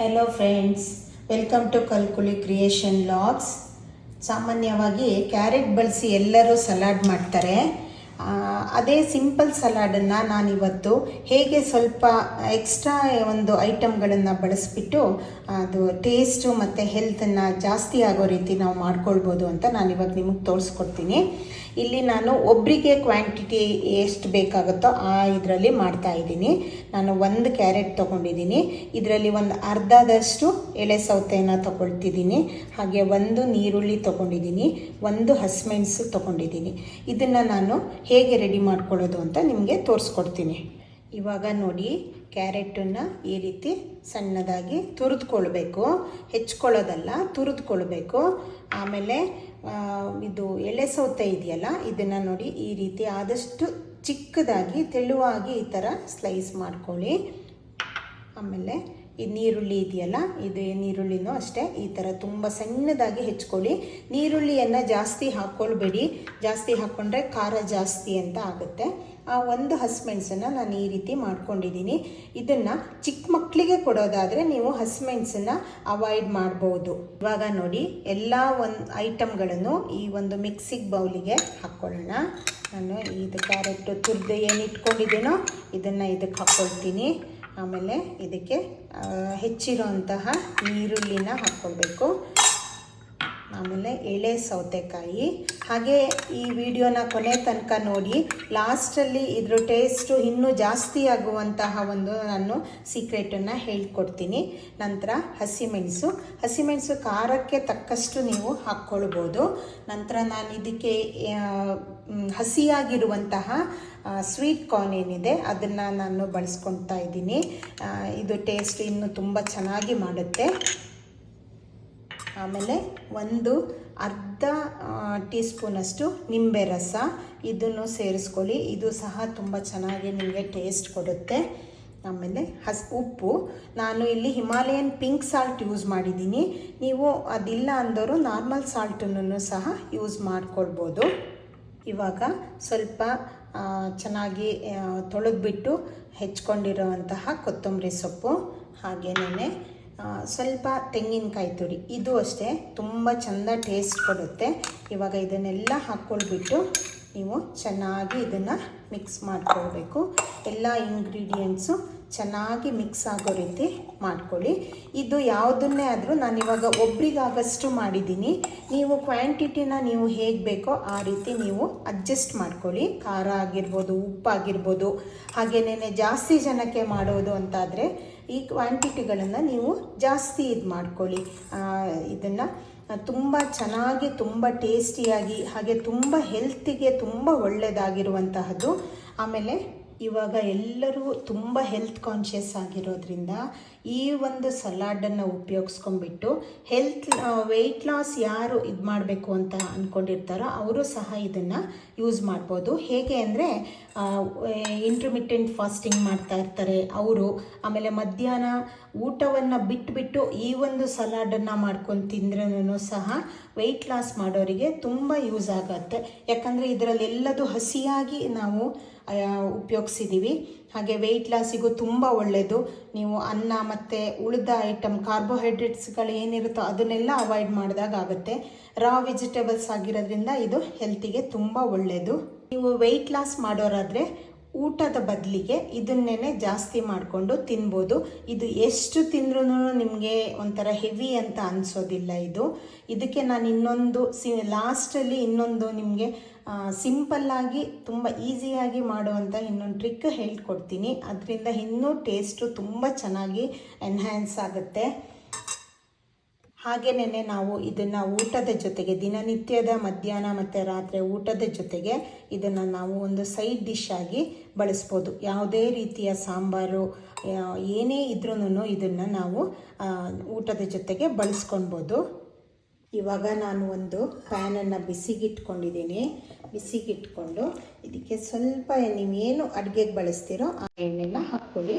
Hello friends welcome to Kalkuli creation logs ಸಾಮಾನ್ಯವಾಗಿ carrot ಬಳಸಿ ಎಲ್ಲರೂ ಸಲಾಡ್ ಮಾಡ್ತಾರೆ. ಅದೇ ಸಿಂಪಲ್ ಸಲಾಡನ್ನು ನಾನಿವತ್ತು ಹೇಗೆ ಸ್ವಲ್ಪ ಎಕ್ಸ್ಟ್ರಾ ಒಂದು ಐಟಮ್ಗಳನ್ನು ಬಳಸಿಬಿಟ್ಟು ಅದು ಟೇಸ್ಟು ಮತ್ತು ಹೆಲ್ತನ್ನು ಜಾಸ್ತಿ ಆಗೋ ರೀತಿ ನಾವು ಮಾಡ್ಕೊಳ್ಬೋದು ಅಂತ ನಾನಿವಾಗ ನಿಮಗೆ ತೋರಿಸ್ಕೊಡ್ತೀನಿ. ಇಲ್ಲಿ ನಾನು ಒಬ್ಬರಿಗೆ ಕ್ವಾಂಟಿಟಿ ಎಷ್ಟು ಬೇಕಾಗುತ್ತೋ ಆ ಇದರಲ್ಲಿ ಮಾಡ್ತಾ ಇದ್ದೀನಿ. ನಾನು ಒಂದು ಕ್ಯಾರೆಟ್ ತೊಗೊಂಡಿದ್ದೀನಿ. ಇದರಲ್ಲಿ ಒಂದು ಅರ್ಧದಷ್ಟು ಎಳೆ ಸೌತೆಯನ್ನು ತೊಗೊಳ್ತಿದ್ದೀನಿ. ಹಾಗೆ ಒಂದು ನೀರುಳ್ಳಿ ತೊಗೊಂಡಿದ್ದೀನಿ. ಒಂದು ಹಸಿಮೆಣಸು ತೊಗೊಂಡಿದ್ದೀನಿ. ಇದನ್ನು ನಾನು ಹೇಗೆ ರೆಡಿ ಮಾಡ್ಕೊಳ್ಳೋದು ಅಂತ ನಿಮಗೆ ತೋರಿಸ್ಕೊಡ್ತೀನಿ. ಇವಾಗ ನೋಡಿ ಕ್ಯಾರೆಟನ್ನು ಈ ರೀತಿ ಸಣ್ಣದಾಗಿ ತುರಿದುಕೊಳ್ಬೇಕು. ಹೆಚ್ಕೊಳ್ಳೋದಲ್ಲ, ತುರಿದುಕೊಳ್ಬೇಕು. ಆಮೇಲೆ ಇದು ಎಳೆ ಸೌತೆ ಇದೆಯಲ್ಲ, ಇದನ್ನು ನೋಡಿ ಈ ರೀತಿ ಆದಷ್ಟು ಚಿಕ್ಕದಾಗಿ, ತೆಳುವಾಗಿ ಈ ಥರ ಸ್ಲೈಸ್ ಮಾಡ್ಕೊಳ್ಳಿ. ಆಮೇಲೆ ಈ ನೀರುಳ್ಳಿ ಇದೆಯಲ್ಲ, ಇದು ನೀರುಳ್ಳಿನೂ ಅಷ್ಟೇ. ಈ ಥರ ತುಂಬ ಸಣ್ಣದಾಗಿ ಹೆಚ್ಕೊಳ್ಳಿ. ನೀರುಳ್ಳಿಯನ್ನು ಜಾಸ್ತಿ ಹಾಕ್ಕೊಳ್ಬೇಡಿ ಜಾಸ್ತಿ ಹಾಕ್ಕೊಂಡ್ರೆ ಖಾರ ಜಾಸ್ತಿ ಅಂತ ಆಗುತ್ತೆ. ಆ ಒಂದು ಹಸಿಮೆಣಸನ್ನು ನಾನು ಈ ರೀತಿ ಮಾಡ್ಕೊಂಡಿದ್ದೀನಿ. ಇದನ್ನು ಚಿಕ್ಕ ಮಕ್ಕಳಿಗೆ ಕೊಡೋದಾದರೆ ನೀವು ಹಸಿಮೆಣಸನ್ನು ಅವಾಯ್ಡ್ ಮಾಡ್ಬೋದು. ಇವಾಗ ನೋಡಿ, ಎಲ್ಲ ಒಂದು ಐಟಮ್ಗಳನ್ನು ಈ ಒಂದು ಮಿಕ್ಸಿಗೆ ಬೌಲಿಗೆ ಹಾಕ್ಕೊಳ್ಳೋಣ ನಾನು ಇದು ಕ್ಯಾರೆಟ್ ತುರ್ದು ಏನು ಇಟ್ಕೊಂಡಿದ್ದೀನೋ, ಇದನ್ನು ಇದಕ್ಕೆ ಹಾಕ್ಕೊಳ್ತೀನಿ ಆಮೇಲೆ ಇದಕ್ಕೆ ಹೆಚ್ಚಿರುವಂತಹ ನೀರುಳ್ಳಿನ ಹಾಕ್ಕೊಳ್ಬೇಕು. ಆಮೇಲೆ ಎಳೆ ಸೌತೆಕಾಯಿ. ಹಾಗೆ ಈ ವಿಡಿಯೋನ ಕೊನೆ ತನಕ ನೋಡಿ, ಲಾಸ್ಟಲ್ಲಿ ಇದ್ರ ಟೇಸ್ಟು ಇನ್ನೂ ಜಾಸ್ತಿ ಆಗುವಂತಹ ಒಂದು ನಾನು ಸೀಕ್ರೆಟನ್ನು ಹೇಳ್ಕೊಡ್ತೀನಿ. ನಂತರ ಹಸಿಮೆಣಸು. ಹಸಿಮೆಣಸು ಖಾರಕ್ಕೆ ತಕ್ಕಷ್ಟು ನೀವು ಹಾಕ್ಕೊಳ್ಬೋದು. ನಂತರ ನಾನು ಇದಕ್ಕೆ ಹಸಿಯಾಗಿರುವಂತಹ ಸ್ವೀಟ್ ಕಾರ್ನ್ ಏನಿದೆ ಅದನ್ನು ನಾನು ಬಳಸ್ಕೊಳ್ತಾ ಇದ್ದೀನಿ. ಇದು ಟೇಸ್ಟ್ ಇನ್ನೂ ತುಂಬ ಚೆನ್ನಾಗಿ ಮಾಡುತ್ತೆ. ಆಮೇಲೆ ಒಂದು ಅರ್ಧ ಟೀ ಸ್ಪೂನಷ್ಟು ನಿಂಬೆ ರಸ ಇದನ್ನು ಸೇರಿಸ್ಕೊಳ್ಳಿ. ಇದು ಸಹ ತುಂಬ ಚೆನ್ನಾಗಿ ನಿಮಗೆ ಟೇಸ್ಟ್ ಕೊಡುತ್ತೆ. ಆಮೇಲೆ ಹಸ್, ಉಪ್ಪು. ನಾನು ಇಲ್ಲಿ ಹಿಮಾಲಯನ್ ಪಿಂಕ್ ಸಾಲ್ಟ್ ಯೂಸ್ ಮಾಡಿದ್ದೀನಿ. ನೀವು ಅದಿಲ್ಲ ಅಂದವರು ನಾರ್ಮಲ್ ಸಾಲ್ಟನ್ನು ಸಹ ಯೂಸ್ ಮಾಡ್ಕೊಳ್ಬೋದು. ಇವಾಗ ಸ್ವಲ್ಪ ಚೆನ್ನಾಗಿ ತೊಳೆದ್ಬಿಟ್ಟು ಹೆಚ್ಕೊಂಡಿರುವಂತಹ ಕೊತ್ತಂಬರಿ ಸೊಪ್ಪು ಹಾಗೇನೇ ಸ್ವಲ್ಪ ತೆಂಗಿನಕಾಯಿ ತುರಿ. ಇದು ಅಷ್ಟೇ. ತುಂಬ ಚೆಂದ ಟೇಸ್ಟ್ ಕೊಡುತ್ತೆ. ಇವಾಗ ಇದನ್ನೆಲ್ಲ ಹಾಕ್ಕೊಳ್ಬಿಟ್ಟು ನೀವು ಚೆನ್ನಾಗಿ ಇದನ್ನು ಮಿಕ್ಸ್ ಮಾಡ್ಕೊಳ್ಬೇಕು. ಎಲ್ಲ ಇಂಗ್ರೀಡಿಯೆಂಟ್ಸು ಚೆನ್ನಾಗಿ ಮಿಕ್ಸ್ ಆಗೋ ರೀತಿ ಮಾಡ್ಕೊಳ್ಳಿ. ಇದು ಯಾವುದನ್ನೇ ಆದರೂ ನಾನು ಇವಾಗ ಒಬ್ರಿಗಾಗಷ್ಟು ಮಾಡಿದ್ದೀನಿ. ನೀವು ಕ್ವಾಂಟಿಟಿನ ನೀವು ಹೇಗೆ ಬೇಕೋ ಆ ರೀತಿ ನೀವು ಅಡ್ಜಸ್ಟ್ ಮಾಡ್ಕೊಳ್ಳಿ. ಖಾರ ಆಗಿರ್ಬೋದು, ಉಪ್ಪಾಗಿರ್ಬೋದು ಹಾಗೆಯೇ ಜಾಸ್ತಿ ಜನಕ್ಕೆ ಮಾಡೋದು ಅಂತಾದರೆ ಈ ಕ್ವಾಂಟಿಟಿಗಳನ್ನು ನೀವು ಜಾಸ್ತಿ ಇದು ಮಾಡ್ಕೊಳ್ಳಿ. ಇದನ್ನು ತುಂಬ ಚೆನ್ನಾಗಿ, ತುಂಬ ಟೇಸ್ಟಿಯಾಗಿ ಹಾಗೆ ತುಂಬ ಹೆಲ್ತಿಗೆ ತುಂಬ ಒಳ್ಳೆಯದಾಗಿರುವಂತಹದ್ದು ಆಮೇಲೆ ಇವಾಗ ಎಲ್ಲರೂ ತುಂಬ ಹೆಲ್ತ್ ಕಾನ್ಷಿಯಸ್ ಆಗಿರೋದ್ರಿಂದ ಈ ಒಂದು ಸಲಾಡನ್ನು ಉಪಯೋಗಿಸ್ಕೊಂಡ್ಬಿಟ್ಟು ಹೆಲ್ತ್ ವೆಯ್ಟ್ ಲಾಸ್ ಯಾರು ಇದು ಮಾಡಬೇಕು ಅಂತ ಅಂದ್ಕೊಂಡಿರ್ತಾರೋ ಅವರು ಸಹ ಇದನ್ನು ಯೂಸ್ ಮಾಡ್ಬೋದು. ಹೇಗೆ ಅಂದರೆ ಇಂಟರ್ಮಿಟೆಂಟ್ ಫಾಸ್ಟಿಂಗ್ ಮಾಡ್ತಾ ಇರ್ತಾರೆ ಅವರು. ಆಮೇಲೆ ಮಧ್ಯಾಹ್ನ ಊಟವನ್ನು ಬಿಟ್ಟುಬಿಟ್ಟು ಈ ಒಂದು ಸಲಾಡನ್ನು ಮಾಡ್ಕೊಂಡು ತಿಂದ್ರೂ ಸಹ ವೆಯ್ಟ್ ಲಾಸ್ ಮಾಡೋರಿಗೆ ತುಂಬ ಯೂಸ್ ಆಗುತ್ತೆ. ಯಾಕಂದರೆ ಇದರಲ್ಲಿ ಎಲ್ಲದು ಹಸಿಯಾಗಿ ನಾವು ಉಪಯೋಗಿಸಿದ್ದೀವಿ ಹಾಗೆ ವೆಯ್ಟ್ ಲಾಸಿಗೂ ತುಂಬ ಒಳ್ಳೆಯದು ನೀವು ಅನ್ನ ಮತ್ತು ಉಳಿದ ಐಟಮ್ ಕಾರ್ಬೋಹೈಡ್ರೇಟ್ಸ್ಗಳು ಏನಿರುತ್ತೋ ಅದನ್ನೆಲ್ಲ ಅವಾಯ್ಡ್ ಮಾಡಿದಾಗ ಆಗುತ್ತೆ. ರಾ ವೆಜಿಟೇಬಲ್ಸ್ ಆಗಿರೋದ್ರಿಂದ ಇದು ಹೆಲ್ತಿಗೆ ತುಂಬ ಒಳ್ಳೆಯದು ನೀವು ವೆಯ್ಟ್ ಲಾಸ್ ಮಾಡೋರಾದರೆ ಊಟದ ಬದಲಿಗೆ ಇದನ್ನೇ ಜಾಸ್ತಿ ಮಾಡಿಕೊಂಡು ತಿನ್ಬೋದು. ಇದು ಎಷ್ಟು ತಿಂದ್ರೂ ನಿಮಗೆ ಒಂಥರ ಹೆವಿ ಅಂತ ಅನಿಸೋದಿಲ್ಲ ಇದು. ಇದಕ್ಕೆ ನಾನು ಇನ್ನೊಂದು ಸಿ, ಲಾಸ್ಟಲ್ಲಿ ಇನ್ನೊಂದು ನಿಮಗೆ ಸಿಂಪಲ್ಲಾಗಿ ತುಂಬ ಈಸಿಯಾಗಿ ಮಾಡುವಂಥ ಇನ್ನೊಂದು ಟ್ರಿಕ್ ಹೇಳ್ಕೊಡ್ತೀನಿ. ಅದರಿಂದ ಇನ್ನೂ ಟೇಸ್ಟು ತುಂಬ ಚೆನ್ನಾಗಿ ಎನ್ಹ್ಯಾನ್ಸ್ ಆಗುತ್ತೆ. ಹಾಗೆಯೇ ನಾವು ಇದನ್ನು ಊಟದ ಜೊತೆಗೆ ದಿನನಿತ್ಯದ ಮಧ್ಯಾಹ್ನ ಮತ್ತು ರಾತ್ರಿ ಊಟದ ಜೊತೆಗೆ ಇದನ್ನು ನಾವು ಒಂದು ಸೈಡ್ ಡಿಶ್ ಆಗಿ ಬಳಸ್ಬೋದು. ಯಾವುದೇ ರೀತಿಯ ಸಾಂಬಾರು ಏನೇ ಇದ್ರೂ ಇದನ್ನು ನಾವು ಊಟದ ಜೊತೆಗೆ ಬಳಸ್ಕೊಳ್ಬೋದು ಇವಾಗ ನಾನು ಒಂದು ಪ್ಯಾನನ್ನು ಬಿಸಿಗಿಟ್ಕೊಂಡಿದ್ದೀನಿ ಬಿಸಿಗಿಟ್ಕೊಂಡು ಇದಕ್ಕೆ ಸ್ವಲ್ಪ ನೀವೇನು ಅಡುಗೆಗೆ ಬಳಸ್ತೀರೋ ಆ ಎಣ್ಣೆನ ಹಾಕ್ಕೊಳ್ಳಿ.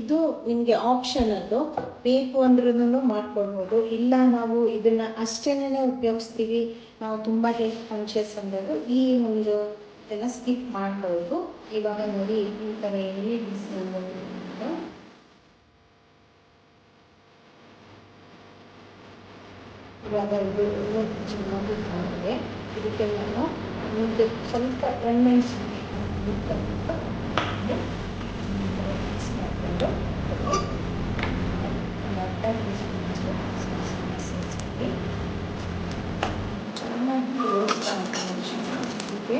ಇದು ನಿಮಗೆ ಅದು. ಬೇಕು ಅಂದ್ರೂ ಮಾಡ್ಕೊಳ್ಬೋದು. ಇಲ್ಲ ನಾವು ಇದನ್ನು ಅಷ್ಟೇನೆ ಉಪಯೋಗಿಸ್ತೀವಿ. ನಾವು ತುಂಬ ಹೆಲ್ತ್ ಕಾನ್ಷಿಯಸ್ ಅಂದರು ಈ ಒಂದು ಇದನ್ನು ಸ್ಕಿಪ್ ಮಾಡ್ಬೋದು. ಇವಾಗ ನೋಡಿ ಈ ಥರ ಹೇಳಿ ಇವಾಗ ಇದು ಚೆನ್ನಾಗಿ ಕಾಣಿದೆ ಇದಕ್ಕೆ ನಾನು ಮುಂದೆ ಸ್ವಲ್ಪ ಎಣ್ಣೆ ಮಾಡಿಕೊಂಡು ಚೆನ್ನಾಗಿ ರೋಸ್ಟ್ ಇದಕ್ಕೆ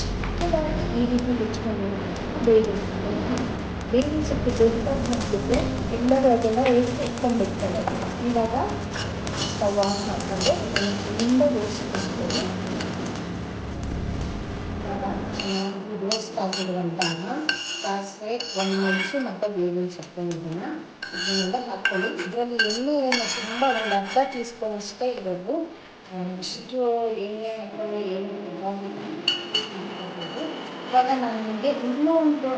ಚಿಕ್ಕದಾಗಿ ಈ ರೀತಿ ಹೆಚ್ಕೊಂಡು ಬೇಳೆ ಬೇಳೆ ಸ್ವಲ್ಪ ದೊಡ್ಡದಾಗಿ ಹಾಕಿದ್ರೆ ಎಲ್ಲರೂ ಅದನ್ನು ಎತ್ಕೊಂಡ್ಬಿಡ್ತಾರೆ ಇವಾಗ ಸ್ಟವ್ ಆಫ್ ಮಾಡಿಕೊಂಡು ತುಂಬ ರೋಸ್ಟ್ ಮಾಡ್ಕೊಂಡು ರೋಸ್ಟ್ ಆಗಿರುವಂತಹ ಒಂದು ಮೆಣಸು ಮತ್ತು ಬೇವಿನ ಸೊಪ್ಪು ಇದನ್ನು ಇದನ್ನೆಲ್ಲ ಹಾಕ್ಕೊಂಡು ಇದರಲ್ಲಿ ಎಣ್ಣೆ ಏನು ತುಂಬ ಒಂದು ಅರ್ಧ ಟೀ ಸ್ಪೂನ್ ಅಷ್ಟೇ ಇರೋದು ಇಷ್ಟು ಎಣ್ಣೆ ಹಾಕ್ಕೊಂಡು ಏನು ಇವಾಗ ನಾನು ನಿಮಗೆ ಇನ್ನೂ ಒಂದು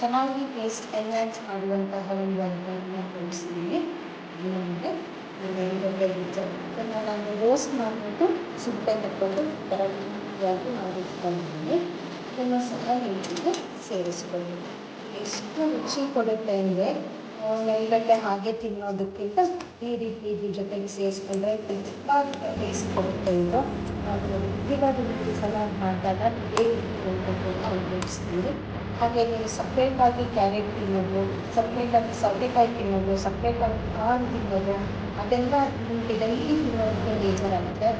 ಚೆನ್ನಾಗಿ ಟೇಸ್ಟ್ ಎನ್ಹ್ಯಾನ್ಸ್ ಮಾಡುವಂತಹ ಒಂದು ಅಡುಗೆಯನ್ನು ತೋರಿಸ್ತೀನಿ ನಮಗೆ ಇದನ್ನು ನಾನು ರೋಸ್ಟ್ ಮಾಡಿಬಿಟ್ಟು ಸಿಪ್ಪೆ ತಕ್ಕೊಂಡು ಕರೆಕ್ಟಾಗಿ ಮಾಡಿಟ್ಕೊಂಡಿದ್ದೀನಿ. ಇದನ್ನು ಸಹ ನೀರಿಗೆ ಸೇರಿಸ್ಕೊಳ್ಳಿ. ಎಷ್ಟು ರುಚಿ ಕೊಡುತ್ತೆ ಅಂದರೆ ನೈವೇದ್ಯ ಹಾಗೆ ತಿನ್ನೋದಕ್ಕಿಂತ ಈ ರೀತಿ ಇದ್ರ ಜೊತೆಗೆ ಸೇರಿಸ್ಕೊಂಡ್ರೆ ತುಂಬ ಟೇಸ್ಟ್ ಕೊಡುತ್ತೆ ಇದು ಇವಾಗ ನಿಮಗೆ ಸಲ ಮಾಡಿದಾಗ ಹೇಗೆ ಹೋಗಬೇಕು ಅಂತ ಉಪಯೋಗಿಸ್ತೀನಿ ಹಾಗೆ ನೀವು ಸಪ್ರೇಟಾಗಿ ಕ್ಯಾರೆಟ್ ತಿನ್ನೋದು ಸಪ್ರೇಟಾಗಿ ಸೌತೆಕಾಯಿ ತಿನ್ನೋದು ಸಪ್ರೇಟಾಗಿ ಕಾಳು ತಿನ್ನೋದು, ಅದೆಲ್ಲ ನಿಮಗೆ ಡೈಲಿ ತಿನ್ನೋದಕ್ಕೆ ಬೇಜಾರಾಗುತ್ತೆ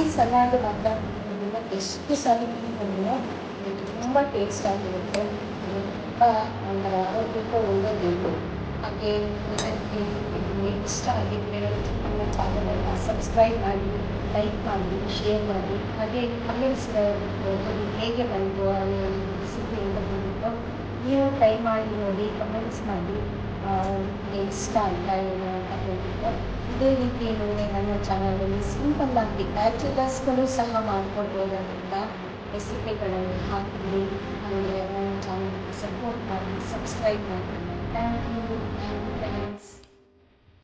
ಈ ಸಲಾಡ್ ಮಾತ್ರ ಎಷ್ಟು ಸಲ ತಿನ್ನೋದು ತುಂಬ ಟೇಸ್ಟ್ ಆಗಿರುತ್ತೆ. ತುಂಬ ಒಂಥರ ಆರೋಗ್ಯಕ್ಕೂ ಒಳ್ಳೆಯದು ಹಾಗೆ ಇಷ್ಟ ಆಗಿದ್ದರೆ ನನ್ನ ಚಾನಲನ್ನು ಸಬ್ಸ್ಕ್ರೈಬ್ ಮಾಡಿ ಲೈಕ್ ಮಾಡಿ ಶೇರ್ ಮಾಡಿ. ಹಾಗೆ ಕಮೆಂಟ್ಸ್ ಹೇಗೆ ಬಂತು ರೆಸಿಪಿ ಅಂತ ಬಂದಿತ್ತು ನೀವು ಟ್ರೈ ಮಾಡಿ ನೋಡಿ ಕಮೆಂಟ್ಸ್ ಮಾಡಿ. ಇಷ್ಟ ಆಯ್ತಾ ಏನು ಅಂತ ಹೇಳ್ಬಿಟ್ಟು. ಇದೇ ರೀತಿ ನೋಡಿ ನನ್ನ ಚಾನಲಲ್ಲಿ ಸಿಂಪಲ್ಲಾಗಿ ಬ್ಯಾಚುಲರ್ಸ್ಗಳು ಸಹ ಮಾಡ್ಕೊಡ್ಬೋದಂಥ ರೆಸಿಪಿಗಳನ್ನು ಹಾಕಿರಿ ಹಾಗೆ ನನ್ನ ಚಾನಲ್ಗೆ ಸಪೋರ್ಟ್ ಮಾಡಿ ಸಬ್ಸ್ಕ್ರೈಬ್ ಮಾಡಿ thank you thank you friends